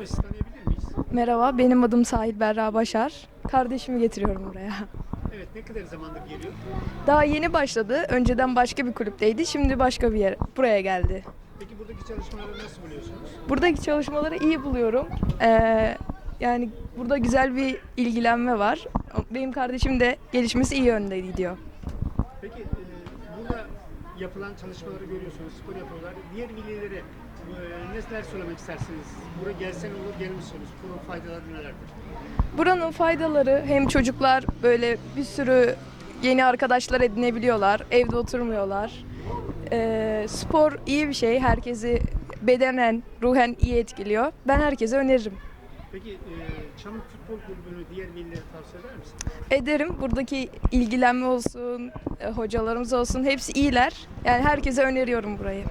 Merhaba sizi tanıyabilir miyiz? Merhaba, benim adım Sahil Berra Başar. Kardeşimi getiriyorum buraya. Evet ne kadar zamandır geliyor? Daha yeni başladı. Önceden başka bir kulüpteydi. Şimdi başka bir yer. Buraya geldi. Peki buradaki çalışmaları nasıl buluyorsunuz? Buradaki çalışmaları iyi buluyorum. Ee, yani burada güzel bir ilgilenme var. Benim kardeşim de gelişmesi iyi yönde gidiyor. Peki e, burada yapılan çalışmaları görüyorsunuz, spor yapıyorlar. Diğer velileri e, neler söylemek istersiniz? Buraya gelsen olur, gelmişsiniz. Bunun faydaları nelerdir? Buranın faydaları hem çocuklar böyle bir sürü yeni arkadaşlar edinebiliyorlar. Evde oturmuyorlar. Ee, spor iyi bir şey. Herkesi bedenen, ruhen iyi etkiliyor. Ben herkese öneririm. Peki e, Çamlık Futbol Kulübü'nü diğer velilere tavsiye eder misin? Ederim. Buradaki ilgilenme olsun, e, hocalarımız olsun hepsi iyiler. Yani herkese öneriyorum burayı.